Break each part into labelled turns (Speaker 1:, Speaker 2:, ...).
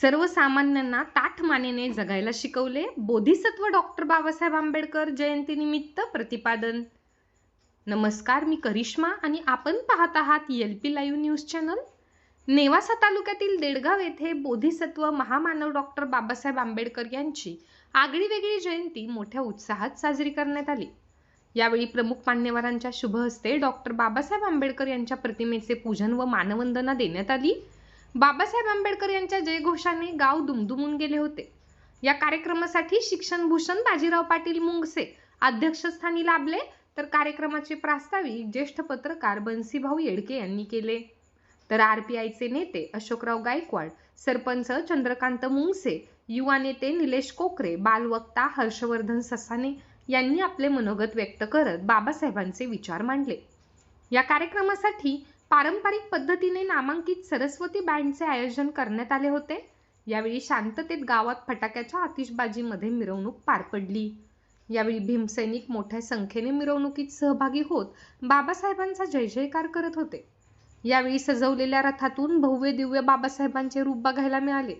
Speaker 1: सर्वसामान्यांना ताठ मानेने जगायला शिकवले. बोधिसत्व डॉक्टर बाबासाहेब आंबेडकर जयंतीनिमित्त प्रतिपादन. नमस्कार मी करिश्मा आणि आपण पाहत आहात L P live news channel Nevasa तालुक्यातील देडगाव येथे बोधिसत्व महामानव डॉक्टर बाबासाहेब आंबेडकर यांची आगळी वेगळी जयंती मोठ्या उत्साहात साजरी करण्यात आली. यावेळी प्रमुख मान्यवरांच्या शुभ हस्ते डॉक्टर बाबासाहेब आंबेडकर यांच्या प्रतिमेचे पूजन व मानवंदना देण्यात आली. बाबासाहेब आंबेडकर यांच्या जयघोषाने गाव दुमदुमून गेले होते. या कार्यक्रमासाठी शिक्षण भूषण बाजीराव पाटील मुंगसे अध्यक्षस्थानी लाभले. तर कार्यक्रमाचे प्रास्ताविक ज्येष्ठ पत्रकार बन्सीभाऊ येडके यांनी केले. तर आर पी आयचे नेते अशोकराव गायकवाड सरपंच चंद्रकांत मुंगसे युवा नेते निलेश कोकरे बालवक्ता हर्षवर्धन ससाने यांनी आपले मनोगत व्यक्त करत बाबासाहेबांचे विचार मांडले. या कार्यक्रमासाठी पारंपरिक पद्धतीने नामांकित सरस्वती बँडचे आयोजन करण्यात आले होते. यावेळी शांततेत गावात फटाक्याच्या आतिषबाजीमध्ये मिरवणूक पार पडली. यावेळी भीमसैनिक मोठ्या संख्येने मिरवणुकीत सहभागी होत बाबासाहेबांचा जय जयकार करत होते. यावेळी सजवलेल्या रथातून भव्य दिव्य बाबासाहेबांचे रूप बघायला मिळाले.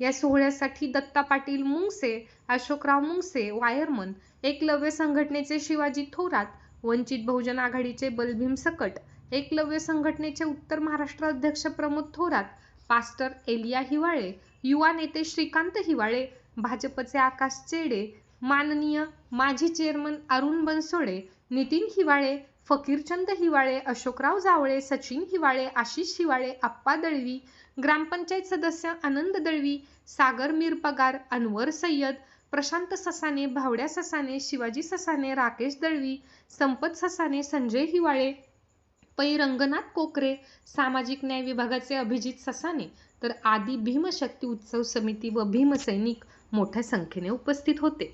Speaker 1: या सोहळ्यासाठी दत्ता पाटील मुंगसे अशोकराव मुंगसे वायरमन एकलव्य संघटनेचे शिवाजी थोरात वंचित बहुजन आघाडीचे बलभीम सकट एकलव्य संघटनेचे उत्तर महाराष्ट्र अध्यक्ष प्रमोद थोरात पास्टर एलिया हिवाळे युवा नेते श्रीकांत हिवाळे भाजपचे आकाश चेडे माननीय माजी चेअरमन अरुण बनसोडे नितीन हिवाळे फकीरचंद हिवाळे अशोकराव जावळे सचिन हिवाळे आशिष हिवाळे आप्पा दळवी ग्रामपंचायत सदस्य आनंद दळवी सागर मिरपगार अनवर सय्यद प्रशांत ससाने भावड्या ससाने शिवाजी ससाने राकेश दळवी संपत ससाने संजय हिवाळे पै रंगनाथ कोकरे सामाजिक न्याय विभागाचे अभिजित ससाने तर आदी भीमशक्ती उत्सव समिती व भीमसैनिक मोठ्या संख्येने उपस्थित होते.